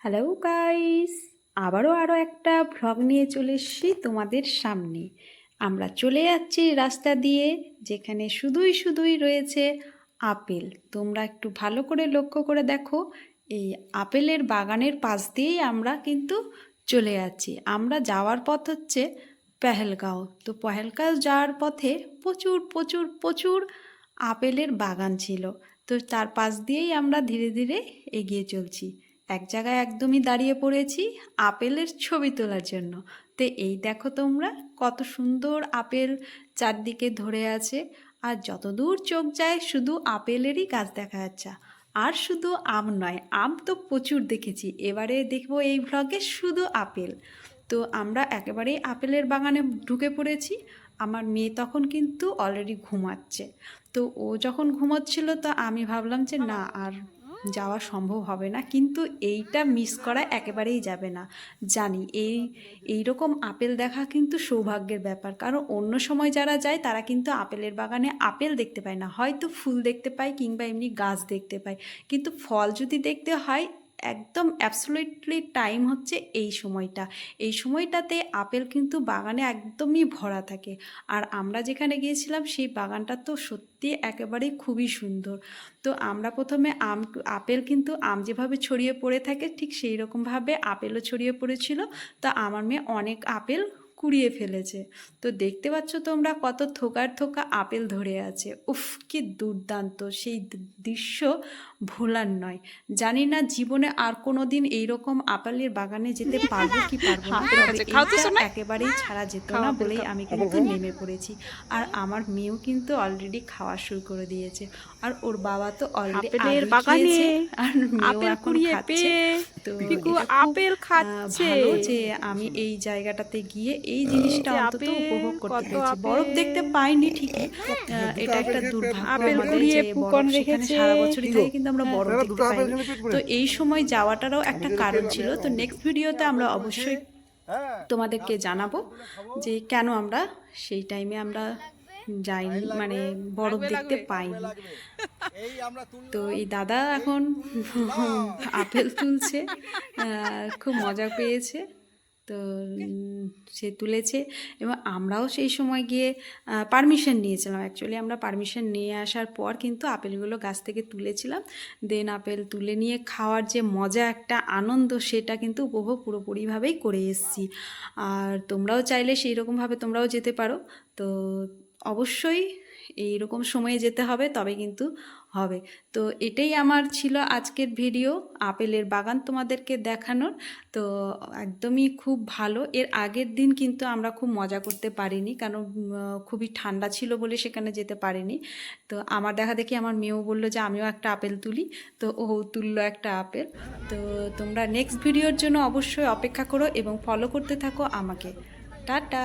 Hello guys আবারও আরও একটা ভ্লগ নিয়ে চলে এসেছি তোমাদের সামনে। আমরা চলে যাচ্ছি রাস্তা দিয়ে, যেখানে শুধুই শুধুই রয়েছে আপেল। তোমরা একটু ভালো করে লক্ষ্য করে দেখো, এই আপেলের বাগানের পাশ দিয়েই আমরা কিন্তু চলে যাচ্ছি। আমরা যাওয়ার পথ হচ্ছে পেহেলগাঁও। তো পেহেলগাঁও যাওয়ার পথে প্রচুর প্রচুর প্রচুর আপেলের বাগান ছিল। তো তার পাশ দিয়েই আমরা ধীরে ধীরে এগিয়ে চলছি। এক জায়গায় একদমই দাঁড়িয়ে পড়েছি আপেলের ছবি তোলার জন্য। তো এই দেখো তোমরা, কত সুন্দর আপেল চারদিকে ধরে আছে। আর যতদূর চোখ যায় শুধু আপেলেরই গাছ দেখা যাচ্ছে। আর শুধু আম নয়, আম তো প্রচুর দেখেছি। এবারে দেখব এই ভ্লগে শুধু আপেল। তো আমরা একেবারেই আপেলের বাগানে ঢুকে পড়েছি। আমার মেয়ে তখন কিন্তু অলরেডি ঘুমাচ্ছে। তো ও যখন ঘুমাচ্ছিল তো আমি ভাবলাম যে না, আর যাওয়া সম্ভব হবে না, কিন্তু এইটা মিস করা একেবারেই যাবে না। জানি, এই এই রকম আপেল দেখা কিন্তু সৌভাগ্যের ব্যাপার, কারণ অন্য সময় যারা যায় তারা কিন্তু আপেলের বাগানে আপেল দেখতে পায় না। হয়তো ফুল দেখতে পায় কিংবা এমনি গাছ দেখতে পায়, কিন্তু ফল যদি দেখতে হয় একদম অ্যাবসোলিটলি টাইম হচ্ছে এই সময়টা। এই সময়টাতে আপেল কিন্তু বাগানে একদমই ভরা থাকে। আর আমরা যেখানে গিয়েছিলাম, সেই বাগানটা তো সত্যি একেবারেই খুবই সুন্দর। তো আমরা প্রথমে আম, আপেল কিন্তু আম যেভাবে ছড়িয়ে পড়ে থাকে, ঠিক সেই রকমভাবে আপেলও ছড়িয়ে পড়েছিল। তো আমার মেয়ে অনেক আপেল কুড়িয়ে ফেলেছে। তো দেখতে পাচ্ছ তোমরা কত থোকার থোকা আপেল ধরে আছে। উফ কি দুর্দান্ত। সেই দৃশ্য ভোলার নয়। জানি না জীবনে আর কোনো দিন এইরকম আপেলের বাগানে যেতে পারব কি পারব না। একেবারেই ছাড়া যেত না বলেই আমি কিন্তু নেমে পড়েছি। আর আমার মেয়েও কিন্তু অলরেডি খাওয়া শুরু করে দিয়েছে। আর ওর বাবা তো অলরেডি আপেলের বাগানে আর মেয়েও এখন খাচ্ছে। তো আপেল খাচ্ছে। যে আমি এই জায়গাটাতে গিয়ে এই জিনিসটা অন্তত আপেল, উপভোগ করতে পেরেছি। বরফ দেখতে পাইনি ঠিকই। এটা একটা দুর্ভাগ্য আপেল কুড়িয়ে পুকন রেখেছে। সারা বছরই থাকে কিন্তু আমরা বরফ দেখতে পাইনি। তো এই সময় যাওয়াটারও একটা কারণ ছিল। তো নেক্সট ভিডিওতে আমরা অবশ্যই হ্যাঁ। তোমাদেরকে জানাব যে কেন আমরা সেই টাইমে আমরা যাইনি মানে বরফ দেখতে পাইনি। এই আমরা তুললাম। তো এই দাদা এখন আপেল তুলছে খুব মজা পেয়েছে। তো সে তুলেছে এবং আমরাও সেই সময় গিয়ে পারমিশন নিয়েছিলাম। অ্যাকচুয়ালি আমরা পারমিশন নিয়ে আসার পর কিন্তু আপেলগুলো গাছ থেকে তুলেছিলাম। দেন আপেল তুলে নিয়ে খাওয়ার যে মজা একটা আনন্দ সেটা কিন্তু উপভোগ পুরোপুরিভাবেই করে এসেছি। আর তোমরাও চাইলে সেই রকমভাবে তোমরাও যেতে পারো। তো অবশ্যই এইরকম সময়ে যেতে হবে, তবে কিন্তু হবে। তো এটাই আমার ছিল আজকের ভিডিও, আপেলের বাগান তোমাদেরকে দেখানোর। তো একদমই খুব ভালো। এর আগের দিন কিন্তু আমরা খুব মজা করতে পারিনি, কারণ খুবই ঠান্ডা ছিল বলে সেখানে যেতে পারিনি। তো আমার দেখা দেখি আমার মেয়েও বলল যে, আমিও একটা আপেল তুলি। তো ও তুললো একটা আপেল। তো তোমরা নেক্সট ভিডিওর জন্য অবশ্যই অপেক্ষা করো এবং ফলো করতে থাকো আমাকে। টাটা!